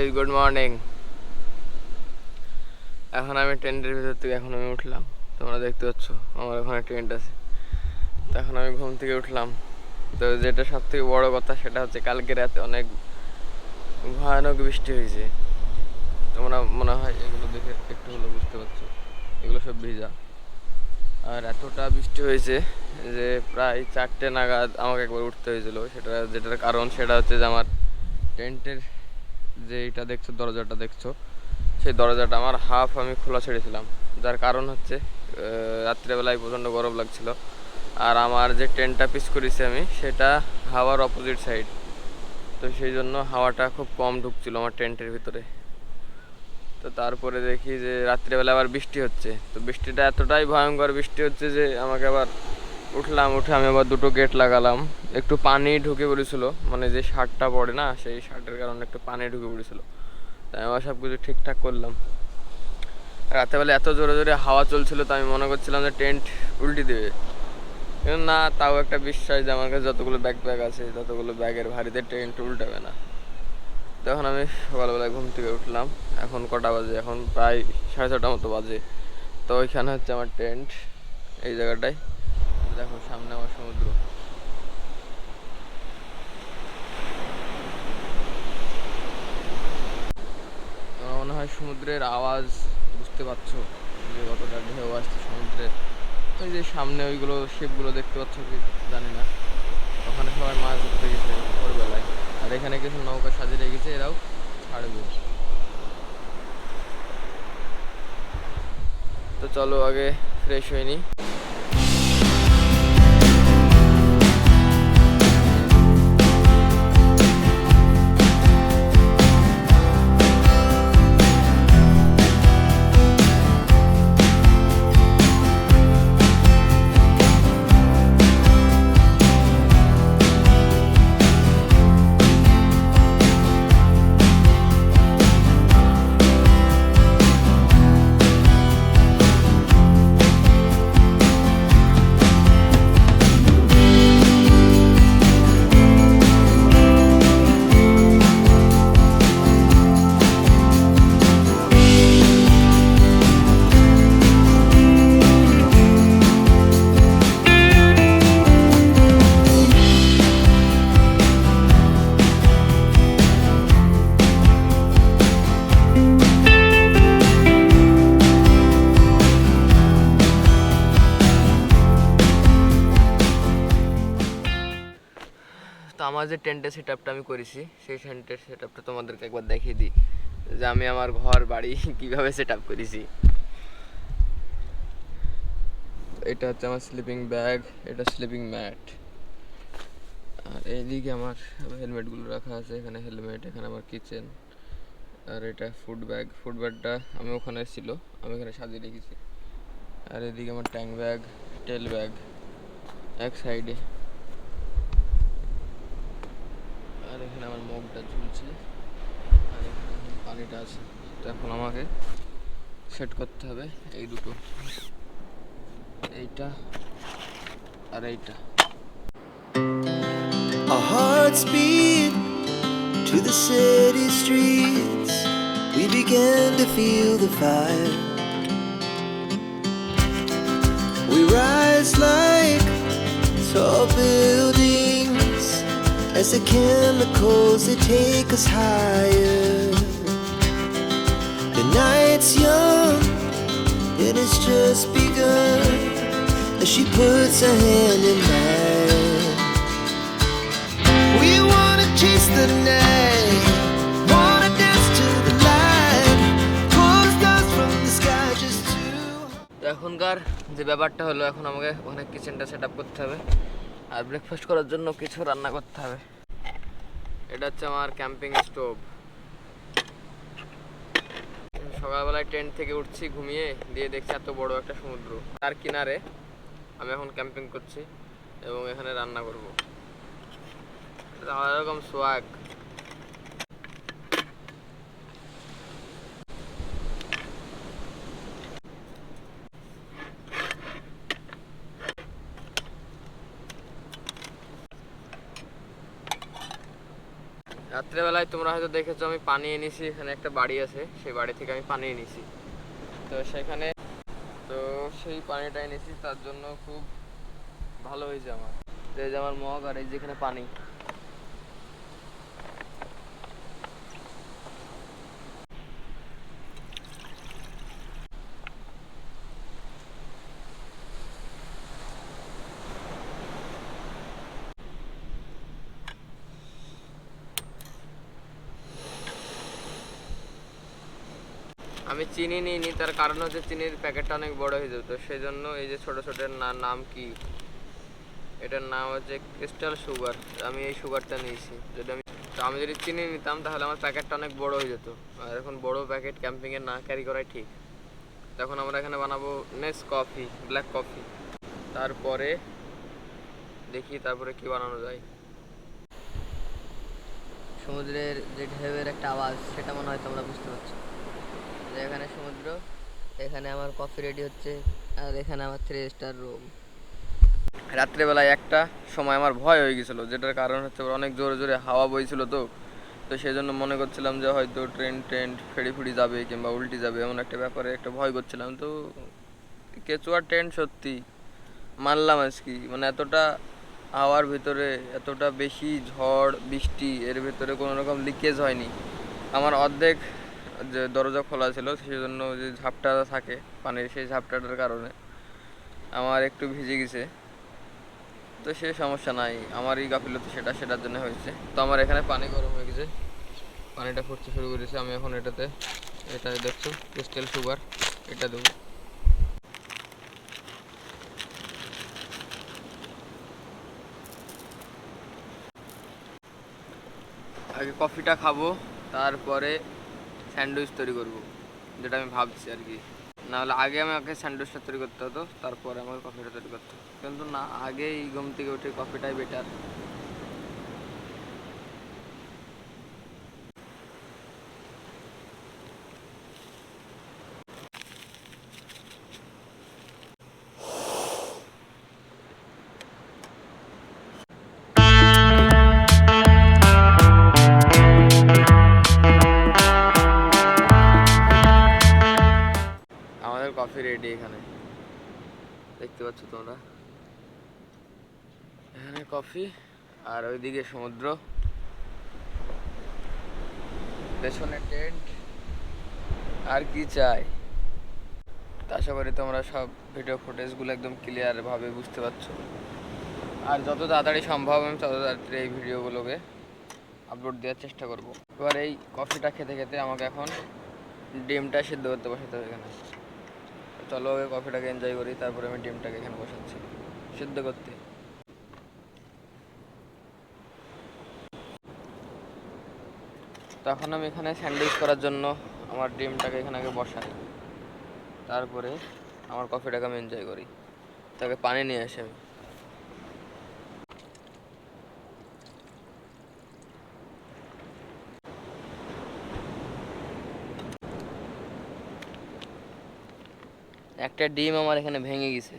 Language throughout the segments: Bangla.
গাইস গুড মর্নিং এখন আমি টেন্টের ভিতর থেকে এখন আমি উঠলাম। তোমরা দেখতে পাচ্ছ, আমার ওখানে টেন্ট আছে। তো এখন আমি ঘুম থেকে উঠলাম। তো যেটা সব থেকে বড় কথা, সেটা হচ্ছে কালকে রাতে অনেক ভয়ানক বৃষ্টি হয়েছে। তোমরা মনে হয় এগুলো দেখে একটু হলো বুঝতে পারছ। এগুলো সব ভিজা। আর এতটা বৃষ্টি হয়েছে যে প্রায় চারটে নাগাদ আমাকে একবার উঠতে হয়েছিল। সেটা যেটার কারণ, সেটা হচ্ছে যে আমার টেন্টের যে এটা দেখছ, দরজাটা দেখছ, সেই দরজাটা আমার হাফ আমি খোলা ছেড়েছিলাম। যার কারণ হচ্ছে রাত্রেবেলায় প্রচণ্ড গরম লাগছিল। আর আমার যে টেন্টটা পিস করেছি আমি, সেটা হাওয়ার অপোজিট সাইড তো সেই জন্য হাওয়াটা খুব কম ঢুকছিল আমার টেন্টের ভিতরে। তো তারপরে দেখি যে রাত্রেবেলা আবার বৃষ্টি হচ্ছে। তো বৃষ্টিটা এতটাই ভয়ঙ্কর বৃষ্টি হচ্ছে যে আমাকে আবার উঠলাম, উঠে আমি আবার দুটো গেট লাগালাম। একটু পানি ঢুকে পড়েছিল মানে যে শার্টটা পড়ে না, সেই শার্টের কারণে একটু পানি ঢুকে পড়েছিল। তাই আবার সব কিছু ঠিকঠাক করলাম। রাতেবেলা এত জোরে জোরে হাওয়া চলছিল তো আমি মনে করছিলাম যে টেন্ট উল্টে দেবে। কিন্তু না, তাও একটা বিশ্বাস যে আমার কাছে যতগুলো ব্যাগ ব্যাগ আছে, ততগুলো ব্যাগের ভারীতে টেন্ট উল্টাবে না। তখন আমি সকালবেলায় ঘুম থেকে উঠলাম। এখন কটা বাজে? এখন প্রায় সাড়ে ছটা মতো বাজে। তো ওইখানে হচ্ছে আমার টেন্ট এই জায়গাটায়। দেখো, সামনে আমার সমুদ্র। মনে হয় সমুদ্রের আওয়াজ বুঝতে পারছ, যে কতটা ঢেউ আসছে সমুদ্রের। ওই যে সামনে ওইগুলো শেপগুলো দেখতে পাচ্ছ কি, জানি না। ওখানে সবাই মাছ ধরতে গেছে ভোরবেলায়। আর এখানে কিছু নৌকা সাজিয়ে রেখেছে, এরাও ছাড়বে। তো চলো আগে ফ্রেশ হয়ে নিই যে টেন্টের সেট আপটা আমি করেছি, সেই টেন্টের সেট আপটা তোমাদেরকে একবার দেখিয়ে দিই, যে আমি আমার ঘর, বাড়ি কীভাবে সেট আপ করেছি। এটা হচ্ছে আমার স্লিপিং ব্যাগ এটা স্লিপিং ম্যাট আর এইদিকে আমার হেলমেটগুলো রাখা আছে, এখানে হেলমেট এখানে আমার কিচেন আর এটা ফুড ব্যাগ ফুড ব্যাগটা আমি ওখানে ছিল, আমি এখানে সাজিয়ে রেখেছি। আর এদিকে আমার ট্যাঙ্ক ব্যাগ টেল ব্যাগ এক সাইডে আর এখানে আমার মগটা ঝুলছে আর এখানে পানিটা আছে তো এখন আমাকে সেট করতে হবে এই দুটো এইটা আর এইটা Our hearts beat to the city streets. We began to feel the fire. We rise like tall buildings as the chemicals they take us higher. The night's young, it has just begun as she puts her hand in mine. We wanna chase the night, wanna dance to the light, pull stars from the sky just to. তো এখনকার যে ব্যাপারটা হলো এখন আমাকে ওখানে কিচেনটা সেট আপ করতে হবে আর ব্রেকফাস্ট করার জন্য কিছু রান্না করতে হবে। এটা হচ্ছে আমার ক্যাম্পিং স্টোভ সকালবেলায় টেন্ট থেকে উঠছি, ঘুমিয়ে দিয়ে দেখছি এত বড় একটা সমুদ্র। তার কিনারে আমি এখন ক্যাম্পিং করছি এবং এখানে রান্না করব। আমার এরকম সোয়াগ রাত্রেবেলায় তোমরা হয়তো দেখেছ, আমি পানি এনেছি, এখানে একটা বাড়ি আছে, সেই বাড়ি থেকে আমি পানি এনেছি। তো সেখানে, তো সেই পানিটা এনেছি, তার জন্য খুব ভালো হয়েছে আমার। এই যে আমার মগ আর এই যেখানে পানি। আমি চিনি নিইনি, তার কারণ হচ্ছে চিনির প্যাকেটটা অনেক বড় হয়ে যেত। সেই জন্য এই যে ছোট ছোট নাম কি? এটার নাম হচ্ছে ক্রিস্টাল সুগার। আমি এই সুগারটা নিয়েছি। যদি আমি তো আমি যদি চিনি নিতাম, তাহলে আমার প্যাকেটটা অনেক বড় হয়ে যেত। আর এখন বড় প্যাকেট ক্যাম্পিংয়ে না ক্যারি করাই ঠিক। তখন আমরা এখানে বানাবো নেস কফি, ব্ল্যাক কফি। তারপরে দেখি তারপরে কি বানানো যায়। সমুদ্রের যে ঢেউয়ের একটা আওয়াজ, সেটা মনে হয় তোমরা বুঝতে পারছ। এখানে সমুদ্র, এখানে আমার কফি রেডি হচ্ছে, আর এখানে আমার থ্রি স্টার রুম রাত্রেবেলায় একটা সময় আমার ভয় হয়ে গেছিল, যেটার কারণ হচ্ছে অনেক জোরে জোরে হাওয়া বইছিল তো। তো সেই জন্য মনে করছিলাম যে হয়তো ট্রেন ট্রেন ফেরি ফুড়ি যাবে কিংবা উল্টি যাবে, এমন একটা ব্যাপারে একটা ভয় করছিলাম। তো কেচুয়া ট্রেন সত্যি, মানলাম আজকে। মানে এতটা হাওয়ার ভিতরে, এতটা বেশি ঝড়, বৃষ্টি, এর ভিতরে কোনো রকম লিকেজ হয়নি। আমার অর্ধেক যে দরজা খোলা ছিল সেই জন্য যে ঝাপটা থাকে, পানির সেই ঝাপটাটার কারণে আমার একটু ভিজে গেছে। তো সে সমস্যা নাই, আমারই গাফিলতি সেটা, সেটার জন্য হয়েছে। তো আমার এখানে পানি গরম হয়ে গেছে, পানিটা ফুটতে শুরু করেছে। আমি এখন এটাতে, এটা দেখছ ক্রিস্টাল সুগার, এটা দেবো। আগে কফিটা খাব, তারপরে স্যান্ডউইচ তৈরি করব, যেটা আমি ভাবছি আর কি। না হলে আগে আমাকে স্যান্ডউইচটা তৈরি করতে হতো, তারপরে আমাকে কফিটা তৈরি করতে হতো। কিন্তু না আগে এই ঘুম থেকে উঠে কফিটাই বেটার রেডি এখানে। দেখতে পাচ্ছ তোমরা। এখানে কফি আর ওইদিকে সমুদ্র। পেছনে টেন্ট আর কি চাই? আশা করি তোমরা সব ভিডিও ফুটেজগুলো একদম ক্লিয়ার ভাবে বুঝতে পারছ। আর যত তাড়াতাড়ি সম্ভব আমি তত তাড়াতাড়ি এই ভিডিওগুলোকে আপলোড দেওয়ার চেষ্টা করব। এবার এই কফিটা খেতে খেতে আমাকে এখন ডিমটা সিদ্ধ করতে বসাতে হবে এখানে। চলো আগে কফিটাকে এনজয় করি, তারপরে আমি ডিমটাকে এখানে বসাচ্ছি। সিদ্ধ করতে। তখন আমি এখানে স্যান্ডউইচ করার জন্য আমার ডিমটাকে এখানে আগে বসাই। তারপরে আমার কফিটাকে আমি এনজয় করি। তাকে পানি নিয়ে আসি আমি। একটা ডিম আমার এখানে ভেঙে গেছে।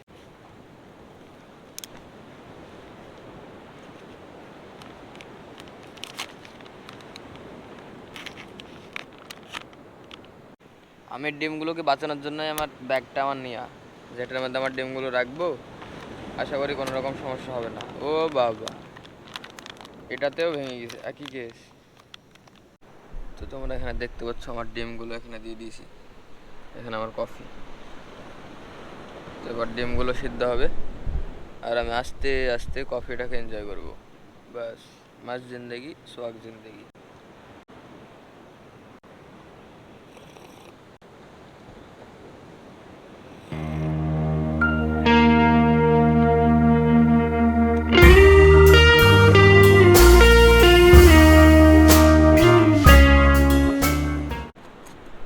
আমি ডিমগুলোকে বাঁচানোর জন্যই আমার ব্যাগটা আমার নেওয়া যেটার মধ্যে আমার ডিমগুলো রাখব, আশা করি কোনো রকম সমস্যা হবে না। ও বাবা, এটাতেও ভেঙে গেছে, একই কেস তো তোমরা এখানে দেখতে পাচ্ছ, আমার ডিমগুলো এখানে দিয়ে দিয়েছি। এখানে আমার কফি তো এবার ডিমগুলো সিদ্ধ হবে। আর আমি আস্তে আস্তে কফিটাকে এনজয় করব। বাস মাস জিন্দেগি, সোয়াগ জিন্দেগি।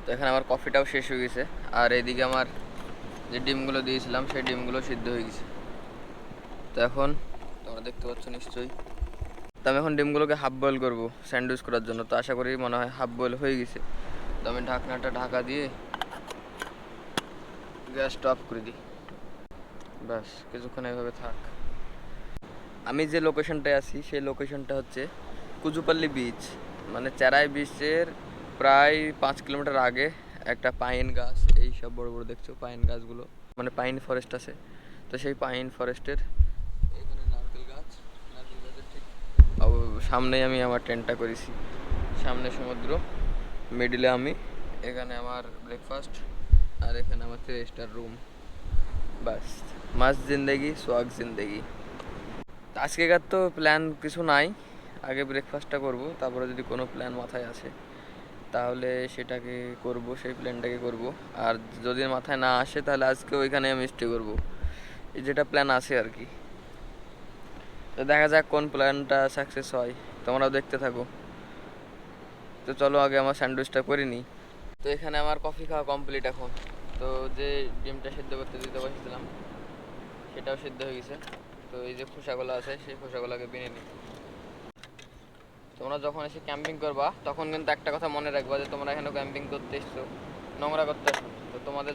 তো এখানে আমার কফিটাও শেষ হয়ে গেছে। আর এইদিকে আমার যে ডিমগুলো দিয়েছিলাম, সেই ডিমগুলো সিদ্ধ হয়ে গেছে। তো এখন তোমরা দেখতে পাচ্ছ নিশ্চয়ই। তো আমি এখন ডিমগুলোকে হাফ বয়েল করব স্যান্ডউইচ করার জন্য। তো আশা করি মনে হয় হাফ বয়েল হয়ে গেছে। তো আমি ঢাকনাটা ঢাকা দিয়ে গ্যাসটা অফ করে দিই। ব্যাস, কিছুক্ষণ এভাবে থাক। আমি যে লোকেশনটায় আছি, সেই লোকেশনটা হচ্ছে কুজুপাল্লি বিচ মানে চেরাই বিচের প্রায় পাঁচ কিলোমিটার আগে একটা পাইন গাছ, এই সব বড় বড় দেখছ পাইন গাছগুলো? মানে পাইন ফরেস্ট আছে। তো সেই পাইন ফরেস্টের এখানে নারকেল গাছ, নারকেল গাছের ঠিক সামনেই আমি আমার টেন্টটা করেছি। সামনে সমুদ্র মিডিলে আমি, এখানে আমার ব্রেকফাস্ট আর এখানে আমার থ্রি স্টার রুম বাস মাস জিন্দেগি, সোয়াগ জিন্দেগি। আজকেকার তো প্ল্যান কিছু নাই, আগে ব্রেকফাস্টটা করব, তারপরে যদি কোনো প্ল্যান মাথায় আসে তাহলে সেটাকে করব, সেই প্ল্যানটাকে করব। আর যদি মাথায় না আসে তাহলে আজকে ওইখানে আমি স্টে করব। এই যেটা প্ল্যান আছে আর কি। তো দেখা যাক কোন প্ল্যানটা সাকসেস হয়। তোমরাও দেখতে থাকো। তো চলো আগে আমার স্যান্ডউইচটা করে নিই। তো এখানে আমার কফি খাওয়া কমপ্লিট এখন। তো যে ডিমটা সিদ্ধ করতে দিতে বসেছিলাম, সেটাও সিদ্ধ হয়ে গেছে। তো এই যে খোসাগুলো আছে, সেই খোসাগুলোকে বিনে নিই। তোমরা যখন এসে ক্যাম্পিং করবা, তখন কিন্তু একটা কথা মনে রাখবা যে তোমরা এখানে ক্যাম্পিং করতে এসছো, নোংরা করতে আসো তো তোমাদের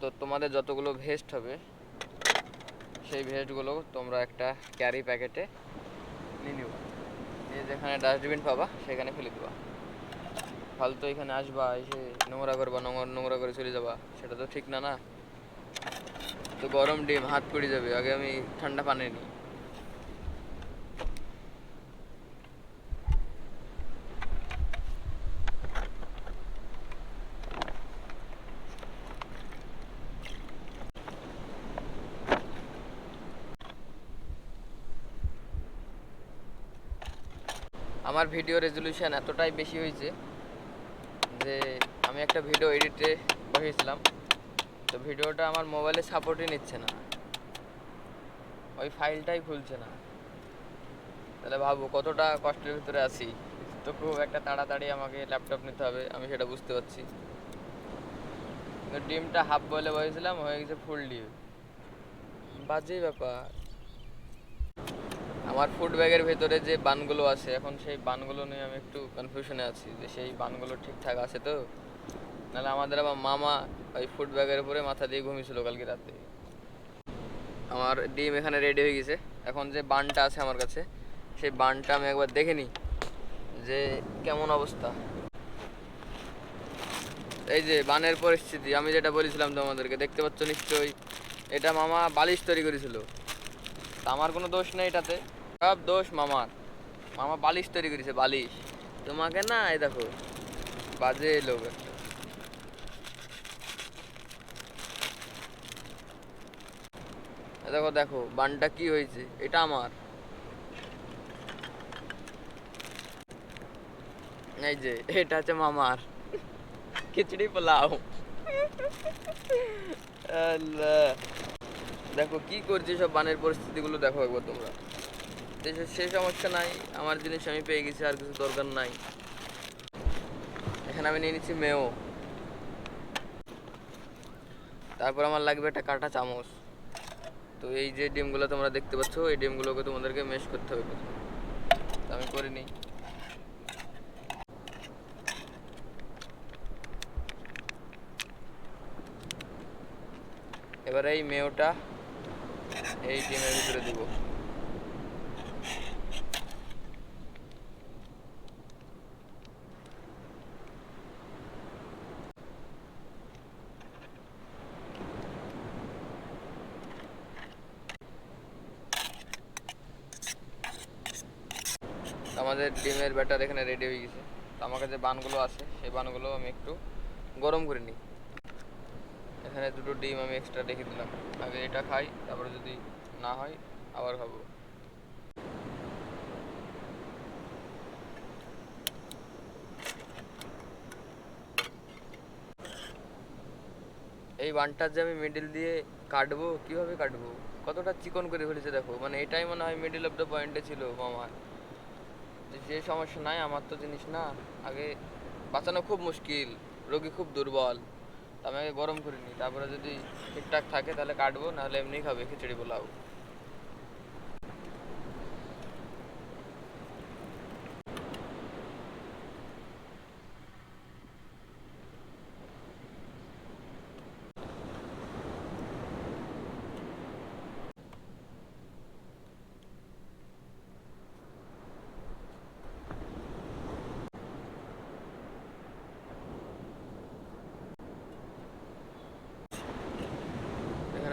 তো তোমাদের যতগুলো ভেস্ট হবে, সেই ভেস্টগুলো তোমরা একটা ক্যারি প্যাকেটে নিয়ে নিবা। নিয়ে যেখানে ডাস্টবিন পাবা, সেখানে ফেলে দিবা। ফালতু এখানে আসবা, এসে নোংরা করবা, নোংরা নোংরা করে চলে যাবা, সেটা তো ঠিক না না? তো গরম ডিম হাত পড়ে যাবে, আগে আমি ঠান্ডা পানি নিই। আমার ভিডিও রেজলিউশন এতটাই বেশি হয়েছে যে আমি একটা ভিডিও এডিটে বসেছিলাম। তো ভিডিওটা আমার মোবাইলে সাপোর্টই নিচ্ছে না। ওই ফাইলটাই খুলছে না। তাহলে ভাবো কতটা কষ্টের ভিতরে আছি। তো খুব একটা তাড়াতাড়ি আমাকে ল্যাপটপ নিতে হবে, আমি সেটা বুঝতে পারছি। ডিমটা হাফ বলে বসেছিলাম, হয়ে গেছে ফুল ডিম। বাজে ব্যাপার। আমার ফুড ব্যাগের ভেতরে যে বানগুলো আছে, এখন সেই বানগুলো নিয়ে আমি একটু কনফিউশনে আছি যে সেই বানগুলো ঠিকঠাক আছে তো? নাহলে আমাদের আবার মামা ওই ফুড ব্যাগের উপরে মাথা দিয়ে ঘুমিয়েছিল কালকে রাতে। আমার ডিম এখানে রেডি হয়ে গেছে। এখন যে বানটা আছে আমার কাছে, সেই বানটা আমি একবার দেখে নিই যে কেমন অবস্থা। এই যে বানের পরিস্থিতি, আমি যেটা বলেছিলাম তোমাদেরকে, দেখতে পাচ্ছ নিশ্চয়ই, এটা মামা বালিশ তৈরি করেছিল। আমার কোনো দোষ নেই এটাতে। সব দোষ মামার। মামা বালিশ তৈরি করেছে বালিশ। তোমাকে না এই দেখো। বাজে লোক। দেখো দেখো বানটা কি হয়েছে এটা আমার। এই যে এটা হচ্ছে মামার। খিচড়ি পোলাও। দেখো কি করছি সব বানের পরিস্থিতিগুলো দেখো একবার তোমরা। দেশে সে সমস্যা নাই, আমার জিনিস আমি পেয়ে গেছি, আর কিছু দরকার নাই। এখানে আমি নিয়ে নিচ্ছি মেও তারপর আমার লাগবে একটা কাঁটা চামচ। তো এই যে ডিমগুলো তোমরা দেখতে পাচ্ছ, এই ডিমগুলোকে তোমাদেরকে মেশ করতে হবে। তো আমি করে নিই। এবার এই মেয়োটা এই ডিমের ভিতরে দিব আমাদের ডিমের ব্যাটার এখানে রেডি হয়ে গেছে। তো আমার কাছে বানগুলো আছে, সেই বানগুলো আমি একটু গরম করে নিই। এখানে দুটো ডিম আমি এক্সট্রা রেখে দিলাম। আগে এটা খাই, তারপরে যদি না হয়, আবার খাব। এই বানটা যে আমি মিডিল দিয়ে কাটবো, কীভাবে কাটবো? কতটা চিকন করে ফেলেছে দেখো। মানে এটাই মনে হয় মিডিল অফ দ্য পয়েন্টে ছিল মামার। যে সমস্যা নাই, আমার তো জিনিস না। আগে বাঁচানো খুব মুশকিল, রোগী খুব দুর্বল। আমি আগে গরম করে নিই, তারপরে যদি ঠিকঠাক থাকে তাহলে কাটবো, নাহলে এমনি খাবে খিচুড়ি পোলাও।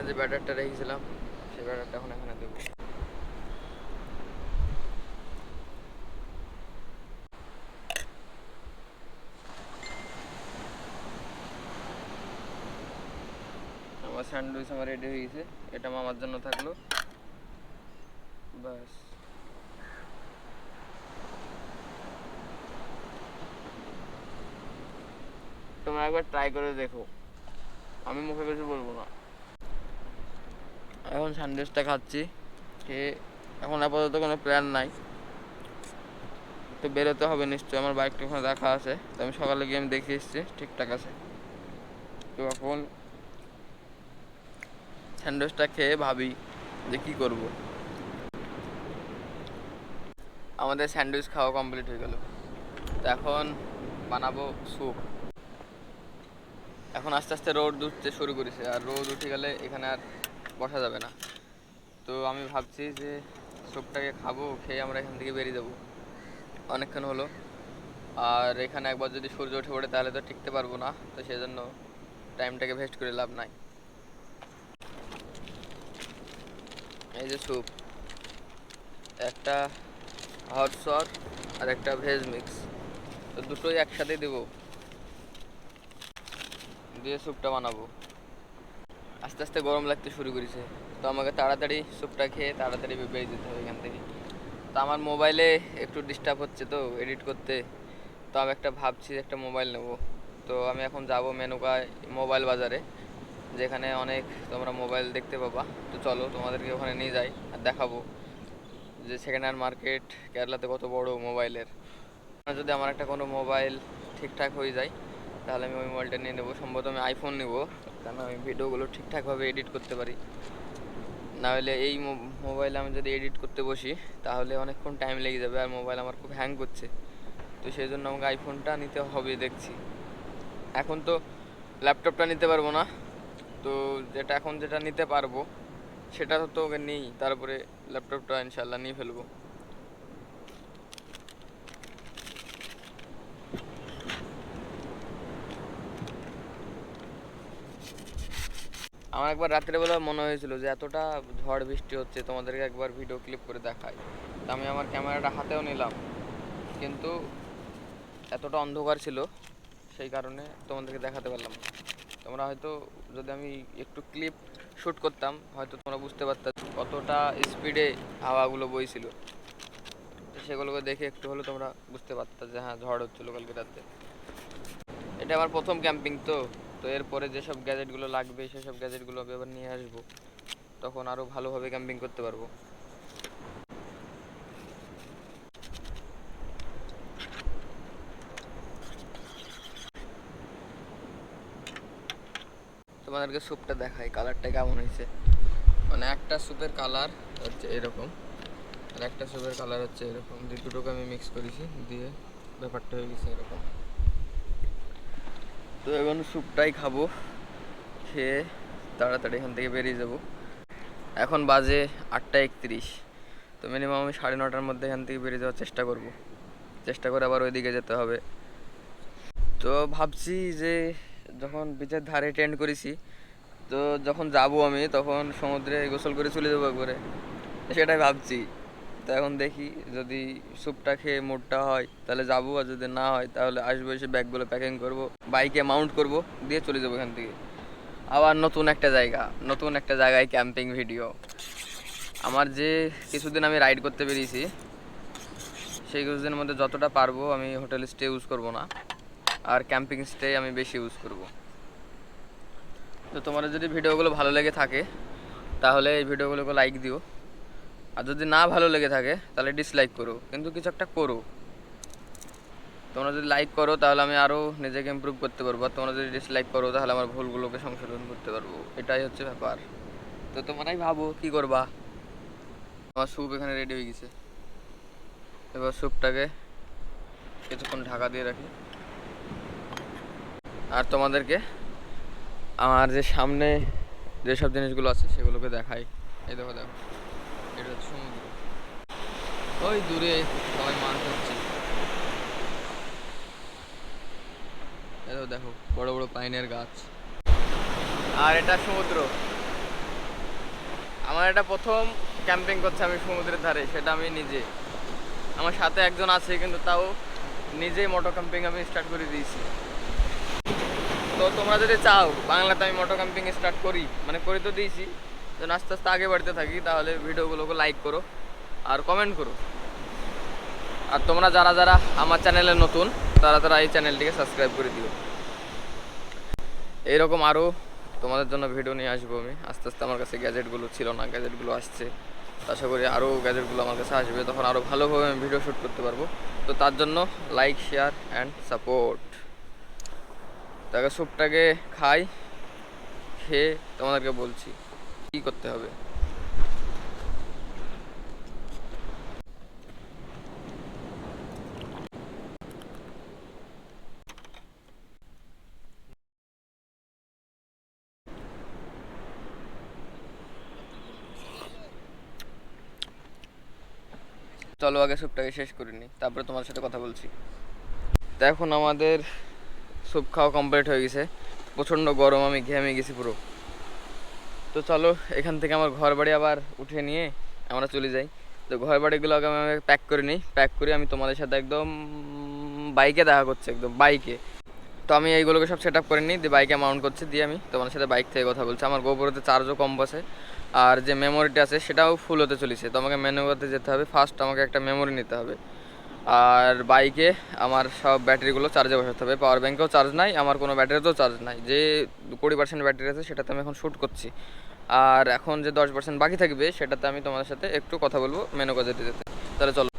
যে ব্যাটারটা রেখেছিলাম সেই ব্যাটারটা এখন এখানে দেবো। আমার স্যান্ডউইচ আমার রেডি হয়ে গেছে। এটা মামার জন্য থাকল। ব্যাস। তোমরা একবার ট্রাই করে দেখো। আমি মুখে কিছু বলব না। এখন স্যান্ডউইচটা খাচ্ছি। খেয়ে এখন আপাতত কোনো প্ল্যান নাই। তো বেরোতে হবে নিশ্চয়ই, আমার বাইকটা ওখানে রাখা আছে। তো আমি সকালে গিয়ে আমি দেখে এসেছি, ঠিকঠাক আছে। তো এখন স্যান্ডউইচটা খেয়ে ভাবি যে কী করব। আমাদের স্যান্ডউইচ খাওয়া কমপ্লিট হয়ে গেল। তো এখন বানাবো স্যুপ। এখন আস্তে আস্তে রোদ উঠতে শুরু করেছে, আর রোদ উঠে গেলে এখানে আর বসা যাবে না। তো আমি ভাবছি যে স্যুপটাকে খাব, খেয়ে আমরা এখান থেকে বেরিয়ে যাব। অনেকক্ষণ হলো। আর এখানে একবার যদি সূর্য উঠে পড়ে তাহলে তো টিকতে পারব না। তো সেই জন্য টাইমটাকে ভেস্ট করে লাভ নাই। এই যে স্যুপ। একটা হট সস আর একটা ভেজ মিক্স তো দুটোই একসাথে দেবো। দিয়ে স্যুপটা বানাবো। আস্তে আস্তে গরম লাগতে শুরু করেছে। তো আমাকে তাড়াতাড়ি স্যুপটা খেয়ে তাড়াতাড়ি বেরিয়ে যেতে হবে এখান থেকে। তো আমার মোবাইলে একটু ডিস্টার্ব হচ্ছে তো এডিট করতে। তো আমি একটা ভাবছি একটা মোবাইল নেব। তো আমি এখন যাব মেনুকায় মোবাইল বাজারে, যেখানে অনেক তোমরা মোবাইল দেখতে পাবা। তো চলো তোমাদেরকে ওখানে নিয়ে যাই আর দেখাবো যে সেকেন্ড হ্যান্ড মার্কেট, কেরালাতে কত বড় মোবাইলের। যদি আমার একটা কোনো মোবাইল ঠিকঠাক হয়ে যায়, তাহলে আমি ওই মোবাইলটা নিয়ে নেব। সম্ভবত আমি আইফোন নেব। কারণ আমি ভিডিওগুলো ঠিকঠাকভাবে এডিট করতে পারি? না হলে এই মোবাইলে আমি যদি এডিট করতে বসি, তাহলে অনেকক্ষণ টাইম লেগে যাবে আর মোবাইল আমার খুব হ্যাং করছে। তো সেই জন্য আমাকে আইফোনটা নিতে হবে দেখছি। এখন তো ল্যাপটপটা নিতে পারব না। তো যেটা এখন যেটা নিতে পারব, সেটা তো ওকে নেই। তারপরে ল্যাপটপটা ইনশাল্লাহ নিয়ে ফেলব। আমার একবার রাত্রেবেলা মনে হয়েছিল যে এতটা ঝড় বৃষ্টি হচ্ছে, তোমাদেরকে একবার ভিডিও ক্লিপ করে দেখাই। তা আমি আমার ক্যামেরাটা হাতেও নিলাম। কিন্তু এতটা অন্ধকার ছিল, সেই কারণে তোমাদেরকে দেখাতে পারলাম তোমরা হয়তো যদি আমি একটু ক্লিপ শ্যুট করতাম, হয়তো তোমরা বুঝতে পারতাম কতটা স্পিডে হাওয়াগুলো বইছিল। সেগুলোকে দেখে একটু হলেও তোমরা বুঝতে পারতা যে হ্যাঁ ঝড় হচ্ছিল কালকে রাতে এটা আমার প্রথম ক্যাম্পিং তো। তো এরপরে যেসব গ্যাজেটগুলো লাগবে, সেসব গ্যাজেটগুলো আমি আবার নিয়ে আসব। তখন আরও ভালোভাবে ক্যাম্পিং করতে পারব। তোমাদেরকে স্যুপটা দেখাই কালারটা কেমন হয়েছে? মানে একটা স্যুপের কালার হচ্ছে এরকম, আর একটা স্যুপের কালার হচ্ছে এরকম। দুটোকে আমি মিক্স করেছি, দিয়ে ব্যাপারটা হয়ে গেছে এরকম। তো এখন স্যুপটাই খাব, খেয়ে তাড়াতাড়ি এখান থেকে বেরিয়ে যাব। এখন বাজে আটটা একত্রিশ, তো মিনিমাম আমি সাড়ে নটার মধ্যে এখান থেকে বেরিয়ে যাওয়ার চেষ্টা করব। চেষ্টা করে আবার ওইদিকে যেতে হবে। তো ভাবছি যে যখন বিচের ধারে টেন্ট করেছি, তো যখন যাব আমি, তখন সমুদ্রে গোসল করে চলে যাব একবারে। সেটাই ভাবছি। তো এখন দেখি যদি স্যুপটা খেয়ে মুডটা হয়, তাহলে যাব আর যদি না হয়, তাহলে আসব এসে ব্যাগগুলো প্যাকিং করব বাইকে মাউন্ট করব, দিয়ে চলে যাব এখান থেকে। আবার নতুন একটা জায়গা, নতুন একটা জায়গায় ক্যাম্পিং ভিডিও আমার যে কিছুদিন আমি রাইড করতে বেরিয়েছি, সেই কিছুদিনের মধ্যে যতটা পারব আমি হোটেল স্টে ইউজ করব না, আর ক্যাম্পিং স্টে আমি বেশি ইউজ করব। তো তোমার যদি ভিডিওগুলো ভালো লেগে থাকে, তাহলে এই ভিডিওগুলোকে লাইক দিও। আর যদি না ভালো লেগে থাকে, তাহলে ডিসলাইক করো, কিন্তু কিছু একটা করো। তোমরা যদি লাইক করো, তাহলে আমি আরও নিজেকে ইম্প্রুভ করতে পারব, আর তোমরা যদি ডিসলাইক করো, তাহলে আমার ভুলগুলোকে সংশোধন করতে পারব। এটাই হচ্ছে ব্যাপার। তো তোমরাই ভাবো, কি করবা? আমার স্যুপ এখানে রেডি হয়ে গেছে। এবার স্যুপটাকে কিছুক্ষণ ঢাকা দিয়ে রাখি। আর তোমাদেরকে আমার যে সামনে যেসব জিনিসগুলো আছে, সেগুলোকে দেখাই। এই দেখো দেখো। এটা হচ্ছে সমুদ্র। ওই দূরে সবাই মাছ ধরছে। এই দেখো, বড় বড় পাইনের গাছ। আর এটা সমুদ্র। আমার এটা প্রথম ক্যাম্পিং করছে আমি সমুদ্রের ধারে, সেটা আমি নিজে। আমার সাথে একজন আছে, কিন্তু তাও নিজেই মোটো ক্যাম্পিং আমি স্টার্ট করে দিয়েছি। তো তোমরা যদি চাও, বাংলাতে আমি মোটো ক্যাম্পিং স্টার্ট করি মানে করে তো দিয়েছি। যেন আস্তে আস্তে আগে বাড়তে থাকি, তাহলে ভিডিওগুলোকে লাইক করো আর কমেন্ট করো। আর তোমরা যারা যারা আমার চ্যানেলে নতুন, তারা তারা এই চ্যানেলটিকে সাবস্ক্রাইব করে দিও। এইরকম আরও তোমাদের জন্য ভিডিও নিয়ে আসব আমি। আস্তে আস্তে আমার কাছে গ্যাজেটগুলো ছিল না গ্যাজেটগুলো আসছে। আশা করি আরও গ্যাজেটগুলো আমার কাছে আসবে, তখন আরও ভালোভাবে আমি ভিডিও শ্যুট করতে পারব। তো তার জন্য লাইক শেয়ার অ্যান্ড সাপোর্ট তাকে স্যুপটাকে খাই, খেয়ে তোমাদেরকে বলছি। কী করতে হবে? চলো, আগে স্যুপটাকে শেষ করে নিই তারপরে তোমার সাথে কথা বলছি। তো এখন আমাদের স্যুপ খাওয়া কমপ্লিট হয়ে গেছে। প্রচণ্ড গরম, আমি ঘেমে গেছি পুরো। তো চলো, এখান থেকে আমার ঘর বাড়ি আবার উঠে নিয়ে আমরা চলে যাই। তো ঘর বাড়িগুলো আগে আমি প্যাক করে নিই। প্যাক করে আমি তোমাদের সাথে একদম বাইকে দেখা করছি, একদম বাইকে তো আমি এইগুলোকে সব সেট আপ করে নিই, দিয়ে বাইকে মাউন্ট করছি, দিয়ে আমি তোমাদের সাথে বাইক থেকে কথা বলছি। আমার গোবরতে চার্জও কম বসে। আর যে মেমোরিটা আছে, সেটাও ফুল হতে চলেছে। তো আমাকে মেনু করতে যেতে হবে। ফার্স্ট আমাকে একটা মেমোরি নিতে হবে। আর বাইকে আমার সব ব্যাটারিগুলো চার্জে বসাতে হবে। পাওয়ার ব্যাঙ্কেও চার্জ নাই, আমার কোনো ব্যাটারিতেও চার্জ নাই। যে কুড়ি পার্সেন্ট ব্যাটারি আছে, সেটাতে আমি এখন শ্যুট করছি। আর এখন যে দশ পার্সেন্ট বাকি থাকবে, সেটাতে আমি তোমাদের সাথে একটু কথা বলব, মেনু দিতে। তাহলে চলো।